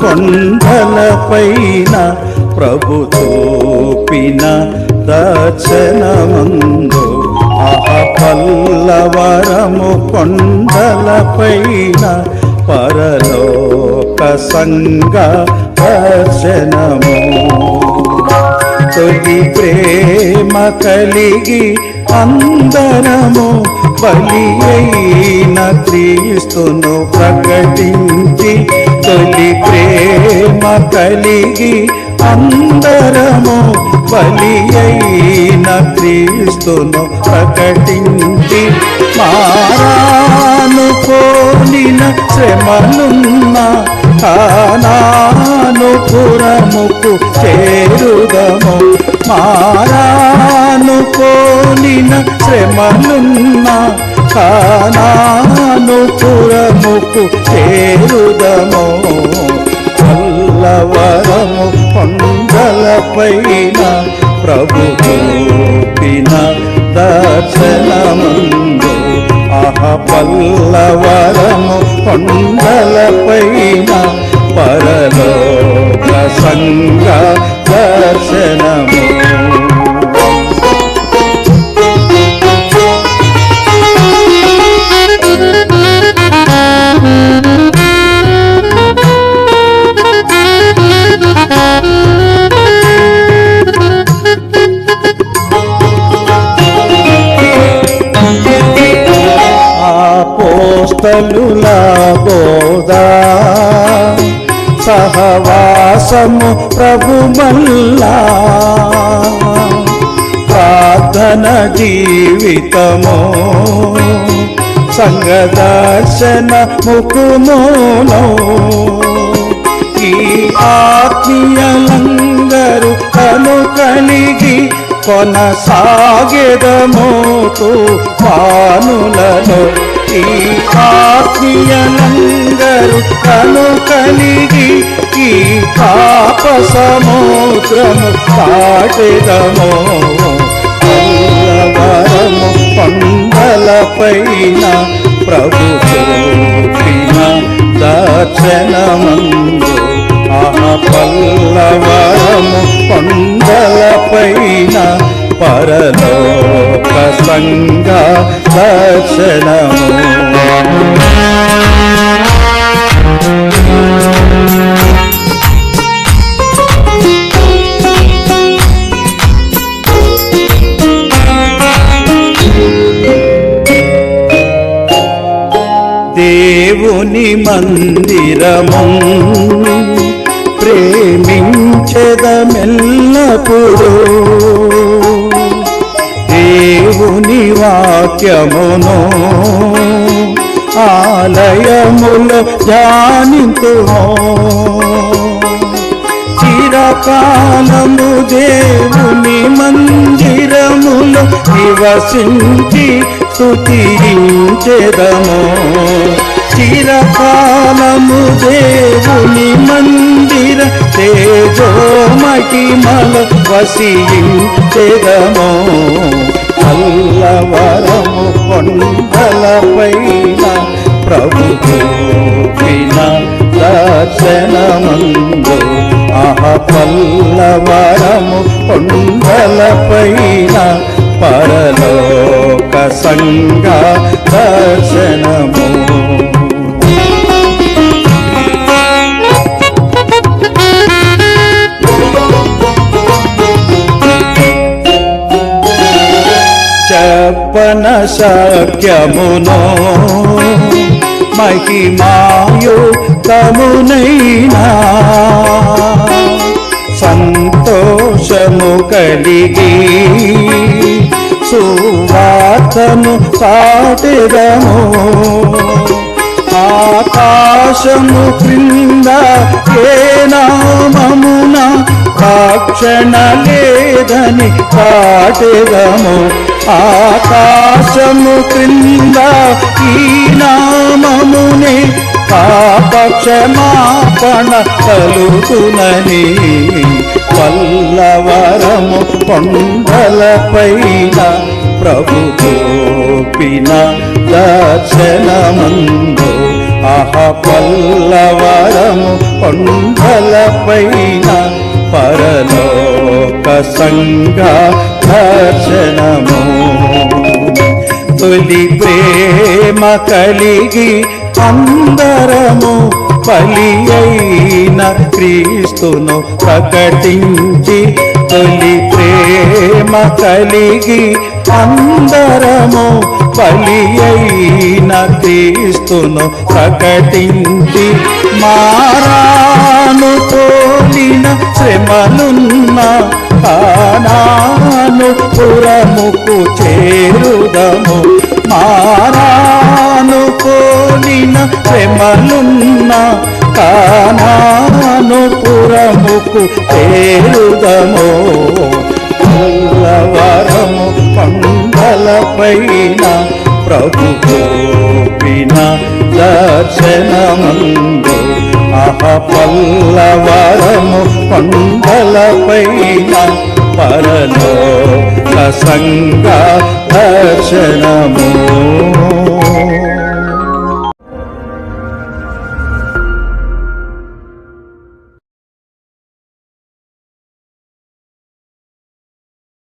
కొండలపైన ప్రభు చూపిన దర్శనమందు. ఆహ పల్లవరము కొండలపైన పరలోక సంగ దర్శనము. తొలి ప్రేమ కలిగి అందరము బలి అయిన క్రీస్తును ప్రకటించి తొలి ప్రేమ కలిగి అందరము బలి అయిన క్రీస్తును ప్రకటించి మారాను పోలిన శ్రమలున్న కానాను పురముకు చేరుదము. మారా శ్రమలున్న కానాను పురముకు చేరుదము. పల్లవరము కొండలపైన ప్రభు చూపిన దర్శనమందు. ఆహ పల్లవరము కొండలపైన ఆపోస్తలుల బోధా. సహవాసము ప్రభు మల్లా. ప్రార్థన జీవితము. సంగదర్శన ముకుమోలో ఈ ఆత్మీయలందరూ కను కలిగి కొనసాగెదమోతు పానులలో ఈ ఆత్మీయలందరూ కను కలిగి ఈ పాప సముద్రము దాటెదమో పల్లవరము కొండలపైన ప్రభు చూపిన దర్శనమందు ఆహ పల్లవరము కొండలపైన పరలోక సంగ దర్శనము. దేవుని మందిరము ప్రేమించదమెల్లప్పుడు దేవుని వాక్యమును ఆలయముల ధ్యానింతుమో. చిరకాలము దేవుని మందిరములు నివసించి స్తుతించెదము. చిరకాలము దేవుని మందిర తేజో మహిమల వసించెదము. అల్లవరము కొండలపైన ప్రభు చూపిన దర్శనమందు. ఆహ పల్లవరము కొండలపైన పరలోక సంగ దర్శనము. చెప్పన శక్యమునో. మహిమాయు తమునైనా. సంతోషము కలిగి సువార్తను సాటెదము ఆకాశము క్రింద ఏ నామమున రక్షణ లేదని పాటెదము ఆకాశము క్రింద ఈ నామమునే పాపక్షమాపణ కలుగునని పల్లవరము కొండలపైన ప్రభు గోపిన దర్శనమందు ఆహా పల్లవరము కొండలపైన పరలోక సంగ దర్శనము. తొలి ప్రేమ కలిగి అందరము బలి అయిన క్రీస్తును ప్రకటించి తొలి ప్రేమ కలిగి అందరము బలి అయిన క్రీస్తును ప్రకటించి మారాను పోలిన శ్రమలున్న కానాను పురముకు చేరుదము. మారా శ్రమలున్న కానాను పురముకు చేరుదము పల్లవరము పండలపైన ప్రభు గోపిన దర్శనమందు. అహ పల్లవరము పండలపైన పరలో సంగ దర్శనము.